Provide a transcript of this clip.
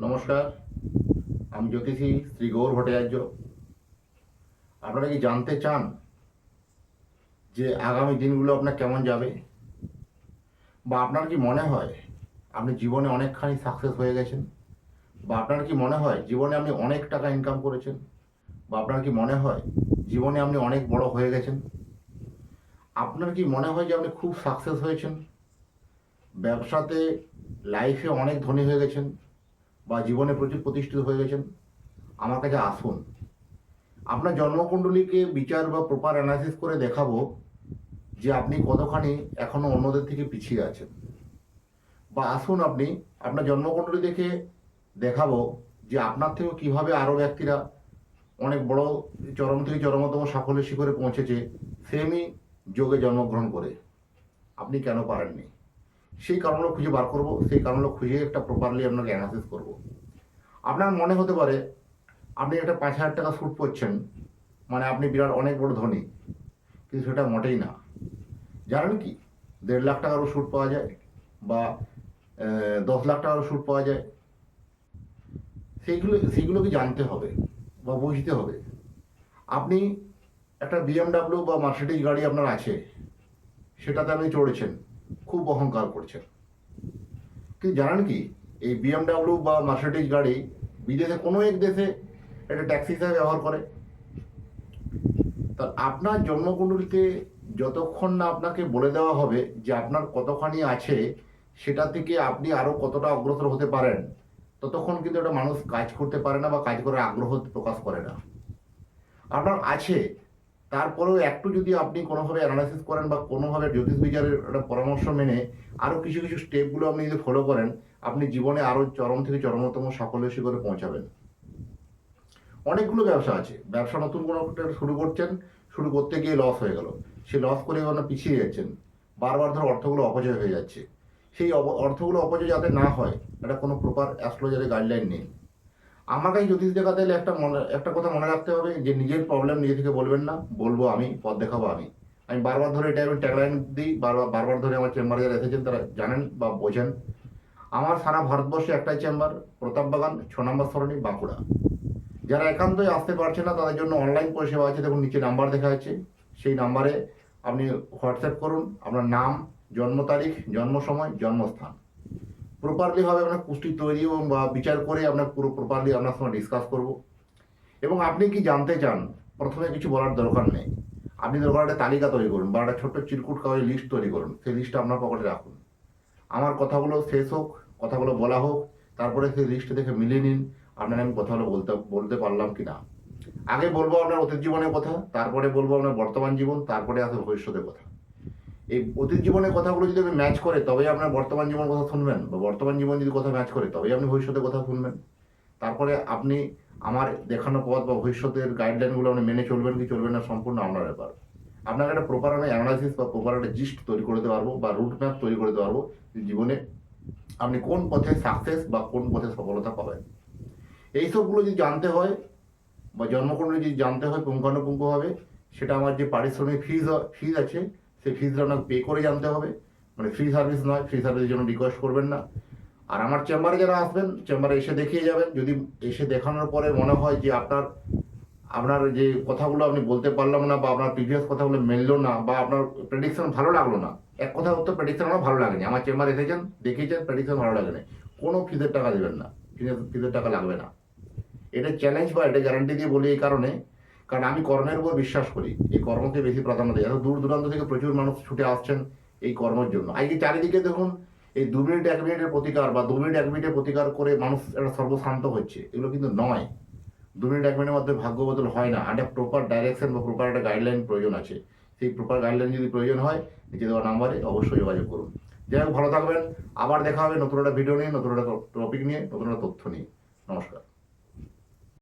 নমস্কার, আমি জ্যোতিষী শ্রী গৌর ভট্টাচার্য। আপনারা কি জানতে চান যে আগামী দিনগুলো আপনার কেমন যাবে? বা আপনার কি মনে হয় আপনি জীবনে অনেকখানি সাকসেস হয়ে গেছেন? বা আপনার কি মনে হয় জীবনে আপনি অনেক টাকা ইনকাম করেছেন? বা আপনার কি মনে হয় জীবনে আপনি অনেক বড় হয়ে গেছেন? আপনার কি মনে হয় যে আপনি খুব সাকসেস হয়েছেন? ব্যবসাতে লাইফে অনেক ধনী হয়ে গেছেন? বা জীবনে প্রচুর প্রতিষ্ঠিত হয়ে গেছেন, আমার কাছে আসুন। আপনার জন্মকুণ্ডলীকে বিচার বা প্রপার অ্যানালিসিস করে দেখাবো যে আপনি কতখানি এখনও অন্যদের থেকে পিছিয়ে আছেন। বা আসুন আপনি আপনার জন্মকুণ্ডলী দেখে দেখাবো যে আপনার থেকেও কীভাবে আরও ব্যক্তিরা অনেক বড়, চরম থেকে চরমতম সাফল্যের শিখরে পৌঁছেছে, সেমই যোগে জন্মগ্রহণ করে। আপনি কেন পারেননি? সেই কারণগুলো খুঁজে বার করব, সেই কারণগুলো খুঁজে একটা প্রপারলি আপনাকে অ্যানালিসিস করব। আপনার মনে হতে পারে আপনি একটা পাঁচ হাজার টাকা শ্যুট করছেন মানে আপনি বিরাট অনেক বড় ধনী, কিন্তু সেটা মোটেই না। জানেন কি? দেড় লাখ টাকারও শ্যুট পাওয়া যায় বা দশ লাখ টাকারও শ্যুট পাওয়া যায়। সেইগুলো, সেইগুলোকে জানতে হবে বা বুঝতে হবে। আপনি একটা বিএমডাব্লিউ বা মার্সিডিজ গাড়ি আপনার আছে, সেটাতে আপনি চড়েছেন। খুব অহংকার করছেন। কিন্তু জানেন কি? এই বিএমডাব্লিউ বা মার্সিডিজ গাড়ি বিদেশে, কোনো এক দেশে এটা ট্যাক্সি হিসাবে ব্যবহার করে। তা আপনার জন্মকুণ্ডলীতে যতক্ষণ না আপনাকে বলে দেওয়া হবে যে আপনার কতখানি আছে, সেটা থেকে আপনি আরও কতটা অগ্রসর হতে পারেন, ততক্ষণ কিন্তু একটা মানুষ কাজ করতে পারে না বা কাজ করার আগ্রহ প্রকাশ করে না। আপনার আছে তারপরেও একটু যদি আপনি কোনোভাবে অ্যানালাইসিস করেন বা কোনোভাবে জ্যোতিষ বিচারের একটা পরামর্শ মেনে আরও কিছু কিছু স্টেপগুলো আপনি যদি ফলো করেন, আপনি জীবনে আরও চরম থেকে চরমতম সাফল্য শিখরে পৌঁছাবেন। অনেকগুলো ব্যবসা আছে। ব্যবসা নতুন কোনো শুরু করছেন, শুরু করতে গিয়ে লস হয়ে গেল। সে লস করে আপনার পিছিয়ে যাচ্ছেন। বারবার ধর অর্থগুলো অপচয় হয়ে যাচ্ছে। সেই অর্থগুলো অপচয় যাতে না হয়, এটা কোনো প্রপার অ্যাস্ট্রোলজারের গাইডলাইন নেই। আমার কাছে জ্যোতিষ দেখাতে গেলে একটা মনে, একটা কথা মনে রাখতে হবে যে নিজের প্রবলেম নিজে থেকে বলবেন না, বলব আমি, পথ দেখাবো আমি। আমি বারবার ধরে এটা আমি ট্যাগলাইন দিই, বারবার বারবার ধরে আমার চেম্বারে যারা এসেছেন তারা জানেন বা বোঝেন। আমার সারা ভারতবর্ষে একটাই চেম্বার প্রতাপ বাগান, ছ নম্বর সরণি, বাঁকুড়া। যারা একান্তই আসতে পারছে না, তাদের জন্য অনলাইন পরিষেবা আছে, দেখুন নিচে নাম্বার দেখা যাচ্ছে। সেই নাম্বারে আপনি হোয়াটসঅ্যাপ করুন, আপনার নাম, জন্ম তারিখ, জন্ম সময়, জন্মস্থান। প্রপারলি ভাবে আপনার পুষ্টি তৈরি এবং বা বিচার করে আপনার পুরো প্রপারলি আপনার সঙ্গে ডিসকাস করব। এবং আপনি কি জানতে চান, প্রথমে কিছু বলার দরকার নেই। আপনি দরকার একটা তালিকা তৈরি করুন বা একটা ছোট্ট চিরকুট কাগজে লিস্ট তৈরি করুন। সেই লিস্টটা আপনার পকেটে রাখুন। আমার কথাগুলো শেষ হোক, কথাগুলো বলা হোক, তারপরে সেই লিস্ট দেখে মিলিয়ে নিন। আপনার আমি কথাগুলো বলতে বলতে পারলাম কি না আগে বলব আপনার অতীত জীবনের কথা, তারপরে বলব আপনার বর্তমান জীবন, তারপরে আসবে ভবিষ্যতের কথা। এই অতীত জীবনের কথাগুলো যদি আপনি ম্যাচ করে, তবেই আপনার বর্তমান জীবন কথা শুনবেন। বা বর্তমান জীবন যদি কথা ম্যাচ করে, তবেই আপনি ভবিষ্যতের কথা শুনবেন। তারপরে আপনি আমার দেখানো পথ বা ভবিষ্যতের গাইডলাইনগুলো আপনি মেনে চলবেন কি চলবেন না, সম্পূর্ণ আপনার ব্যাপার। আপনাকে একটা প্রপার আমি অ্যানালাইসিস বা প্রপার একটা জিস্ট তৈরি করে দিতে পারব বা রুট ম্যাপ তৈরি করে দিতে পারব জীবনে আপনি কোন পথে সাকসেস বা কোন পথে সফলতা পাবেন। এইসবগুলো যদি জানতে হয় বা জন্মকুণ্ডলী যদি জানতে হয় পুঙ্খানুপুঙ্খভাবে, সেটা আমার যে পারিশ্রমিক ফিজ ফিজ আছে সেই ফিজটা আপনাকে পে করে জানতে হবে। মানে ফ্রি সার্ভিস নয় ফ্রি সার্ভিসের জন্য রিকোয়েস্ট করবেন না। আর আমার চেম্বারে যারা আসবেন চেম্বারে এসে দেখিয়ে যাবেন। যদি এসে দেখানোর পরে মনে হয় যে আপনার আপনার যে কথাগুলো আপনি বলতে পারলাম না বা আপনার প্রিভিয়াস কথাগুলো মেললো না বা আপনার প্রেডিকশন ভালো লাগল না, এক কথা তো প্রেডিকশন আমার ভালো লাগেনি। আমার চেম্বার এসেছেন, দেখিয়েছেন প্রেডিকশন ভালো লাগেনি। কোনো ফিজের টাকা দেবেন না। ফিজের টাকা লাগবে না। এটা চ্যালেঞ্জ বা এটা গ্যারান্টি দিয়ে বলি এই কারণে কারণ আমি কর্মের উপর বিশ্বাস করি, এই কর্মকে বেশি প্রাধান্য দিই। এত দূর দূরান্ত থেকে প্রচুর মানুষ ছুটে আসছেন এই কর্মের জন্য। আজকে চারিদিকে দেখুন, এই দু মিনিট, এক মিনিটের প্রতিকার বা দু মিনিট, এক মিনিটের প্রতিকার করে মানুষ একটা সর্বশান্ত হচ্ছে, এগুলো কিন্তু নয়। দু মিনিট, এক মিনিটের মধ্যে ভাগ্য বদল হয় না। একটা প্রপার ডাইরেকশন বা প্রপার একটা গাইডলাইন প্রয়োজন আছে। সেই প্রপার গাইডলাইন যদি প্রয়োজন হয়, নিচে দেওয়া নাম্বারে অবশ্যই যোগাযোগ করুন। যাই হোক, ভালো থাকবেন। আবার দেখা হবে নতুন একটা ভিডিও নিয়ে, নতুন একটা টপিক নিয়ে, নতুন একটা তথ্য নিয়ে। নমস্কার।